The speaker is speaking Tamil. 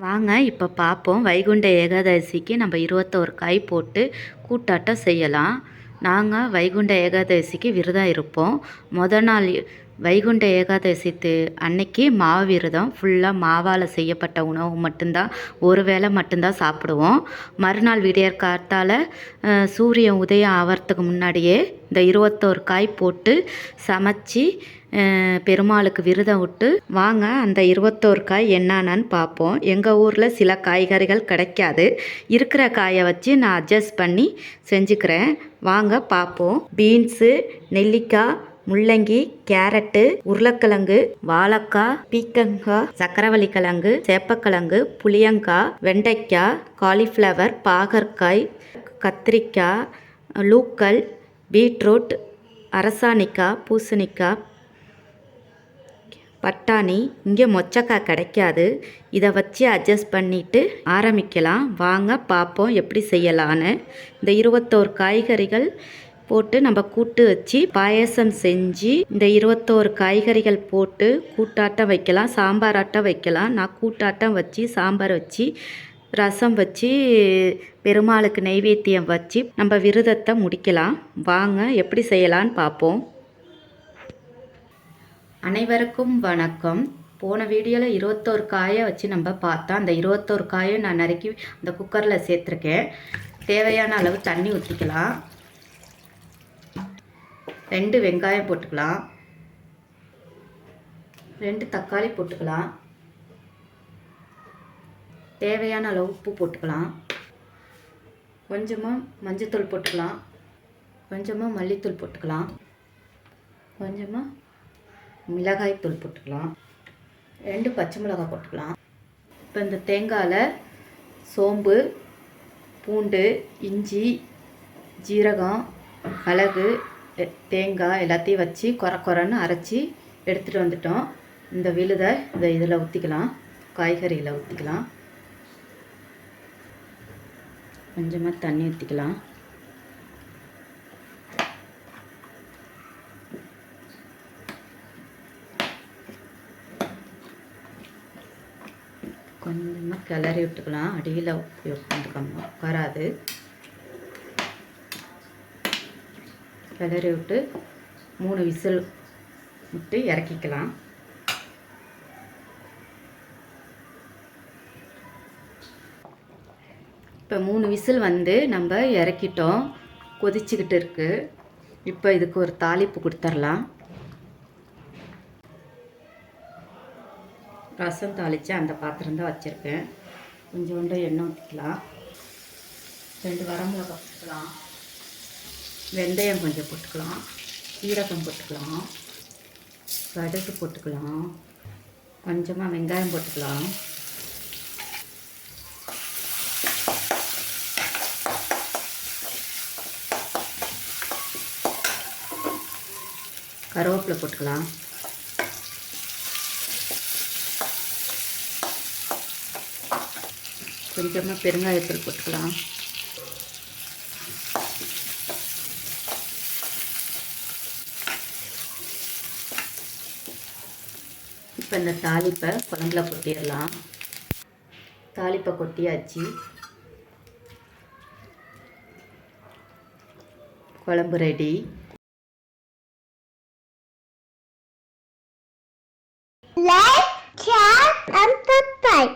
வாங்க இப்போ பார்ப்போம் வைகுண்ட ஏகாதசிக்கு நம்ம இருபத்தோரு காய் போட்டு கூட்டாட்டம் செய்யலாம். நாங்கள் வைகுண்ட ஏகாதசிக்கு விரதம் இருப்போம். மொதல் நாள் வைகுண்ட ஏகாதசித்து அன்னைக்கு மாவு விரதம் ஃபுல்லாக மாவால் செய்யப்பட்ட உணவு மட்டும்தான். ஒரு வேளை மட்டும்தான் சாப்பிடுவோம். மறுநாள் விடியற் காத்தால் சூரியன் உதயம் ஆகிறதுக்கு முன்னாடியே இந்த இருபத்தோரு காய் போட்டு சமைச்சி பெருமாளுக்கு விரதம் விட்டு வாங்க அந்த இருபத்தோரு காய் என்னென்னு பார்ப்போம். எங்கள் ஊரில் சில காய்கறிகள் கிடைக்காது. இருக்கிற காயை வச்சு நான் அட்ஜஸ்ட் பண்ணி செஞ்சுக்கிறேன். வாங்க பார்ப்போம். பீன்ஸு நெல்லிக்காய் முள்ளங்கி கேரட்டு உருளைக்கிழங்கு வாழைக்காய் பீக்கங்காய் சக்கரவள்ளி கிழங்கு சேப்பக்கிழங்கு புளியங்காய் வெண்டைக்காய் காலிஃப்ளவர் பாகற்காய் கத்திரிக்காய் லூக்கல் பீட்ரூட் அரசாணிக்காய் பூசணிக்காய் பட்டாணி. இங்கே மொச்சக்காய் கிடைக்காது. இதை வச்சு அட்ஜஸ்ட் பண்ணிட்டு ஆரம்பிக்கலாம். வாங்க பார்ப்போம் எப்படி செய்யலான்னு. இந்த இருபத்தோரு காய்கறிகள் போட்டு நம்ம கூட்டு வச்சு பாயசம் செஞ்சு இந்த இருபத்தோரு காய்கறிகள் போட்டு கூட்டாட்டம் வைக்கலாம் சாம்பாராட்டம் வைக்கலாம். நான் கூட்டாட்டம் வச்சு சாம்பார் வச்சு ரசம் வச்சு பெருமாளுக்கு நைவேத்தியம் வச்சு நம்ம விரதத்தை முடிக்கலாம். வாங்க எப்படி செய்யலான்னு பார்ப்போம். அனைவருக்கும் வணக்கம். போன வீடியோவில் இருபத்தோரு காயை வச்சு நம்ம பார்த்தோம். அந்த இருபத்தோரு காயை நான் நறுக்கி அந்த குக்கரில் சேர்த்துருக்கேன். தேவையான அளவு தண்ணி ஊற்றிக்கலாம் ரெண்டு வெங்காயம் போட்டுக்கலாம். ரெண்டு தக்காளி போட்டுக்கலாம். தேவையான அளவு உப்பு போட்டுக்கலாம். கொஞ்சமாக மஞ்சத்தூள் போட்டுக்கலாம். கொஞ்சமாக மல்லித்தூள் போட்டுக்கலாம். கொஞ்சமாக மிளகாய் தூள் போட்டுக்கலாம். ரெண்டு பச்சை மிளகாய் போட்டுக்கலாம். இப்போ இந்த தேங்காயில் சோம்பு பூண்டு இஞ்சி ஜீரகம் மிளகு தேங்காய் எல்லாத்தையும் வச்சு கொர கொரன்னு அரைச்சி எடுத்துகிட்டு வந்துட்டோம். இந்த விழுதை இந்த இதில் ஊற்றிக்கலாம் காய்கறியில் ஊற்றிக்கலாம் கொஞ்சமாக தண்ணி ஊற்றிக்கலாம் கொஞ்சமாக கிளறி விட்டுக்கலாம். அடியில் உட்காந்துக்கோங்க உட்காராது கிளறி விட்டு மூணு விசில் விட்டு இறக்கிக்கலாம். இப்போ மூணு விசில் வந்து நம்ம இறக்கிட்டோம். கொதிச்சுக்கிட்டு இருக்குது இப்போ இதுக்கு ஒரு தாளிப்பு கொடுத்துர்லாம். ரசம் தாளித்து அந்த பாத்திரம் தான் வச்சுருக்கேன். கொஞ்சோண்டு எண்ணெய் ஊற்றிக்கலாம் ரெண்டு வரமிளகா வச்சுக்கலாம் வெந்தயம் கொஞ்சம் போட்டுக்கலாம். சீரகம் போட்டுக்கலாம். கடுகு போட்டுக்கலாம். கொஞ்சமாக வெங்காயம் போட்டுக்கலாம். கருவேப்பிலை போட்டுக்கலாம். கொஞ்சமாக பெருங்காயத்தூள் போட்டுக்கலாம். இப்போ இந்த தாளிப்பை குழம்புல கொட்டிடலாம். தாளிப்பை கொட்டியாச்சு. குழம்பு ready Like, share, and subscribe.